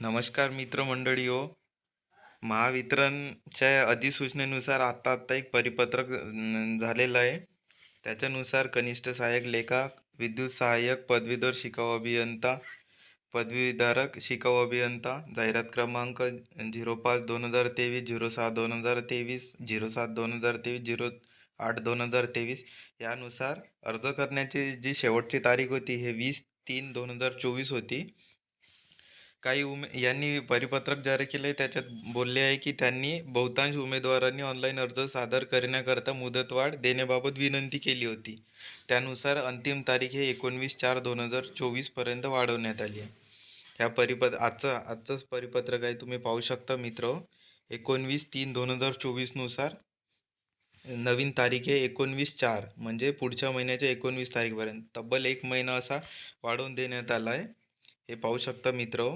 नमस्कार मित्रमंडळी हो महावितरणच्या अधिसूचनेनुसार आत्ता आत्ता एक परिपत्रक झालेलं आहे. त्याच्यानुसार कनिष्ठ सहाय्यक लेखक विद्युत सहाय्यक पदवीधर शिकाऊ अभियंता पदवीधारक शिकाऊ अभियंता जाहिरात क्रमांक झिरो पाच दोन हजार तेवीस झिरो सहा दोन हजार तेवीस झिरो सात दोन हजार तेवीस झिरो आठ दोन हजार तेवीस. यानुसार अर्ज करण्याची जी शेवटची तारीख होती हे वीस तीन दोन हजार चोवीस होती. काही उमे यांनी परिपत्रक जारी केले त्याच्यात बोलले आहे की त्यांनी बहुतांश उमेदवारांनी ऑनलाईन अर्ज सादर करण्याकरता मुदतवाढ देण्याबाबत विनंती केली होती. त्यानुसार अंतिम तारीख हे एकोणवीस चार दोन हजार चोवीसपर्यंत वाढवण्यात आली आहे. ह्या परिपत्र आजचं आजचंच परिपत्रक आहे तुम्ही पाहू शकता मित्र. एकोणवीस तीन दोन हजार चोवीसनुसार नवीन तारीख आहे एकोणवीस चार म्हणजे पुढच्या महिन्याच्या एकोणवीस तारीखपर्यंत तब्बल एक महिना असा वाढवून देण्यात आला आहे. हे पाहू शकता मित्र.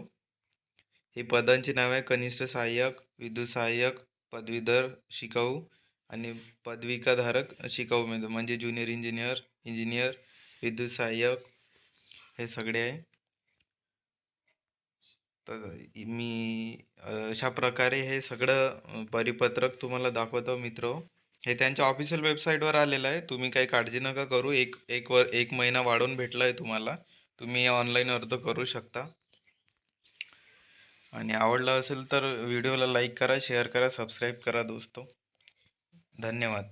ही पदांची नावे आहे कनिष्ठ सहाय्यक विद्युत सहाय्यक पदवीधर शिकाऊ आणि पदविकाधारक शिकाऊ उमेदवार. म्हणजे ज्युनियर इंजिनियर इंजिनियर विद्युत सहाय्यक हे सगळे आहे. तर मी अशा प्रकारे हे सगळं परिपत्रक तुम्हाला दाखवतो मित्र. हे त्यांच्या ऑफिशियल वेबसाईटवर आलेलं आहे. तुम्ही काही काळजी नका करू. एक एक वर एक महिना वाढवून भेटला आहे तुम्हाला. तुम्ही ऑनलाईन अर्ज करू शकता. आणि आवडलं असेल तर व्हिडिओला लाईक करा शेअर करा सबस्क्राईब करा दोस्तो. धन्यवाद.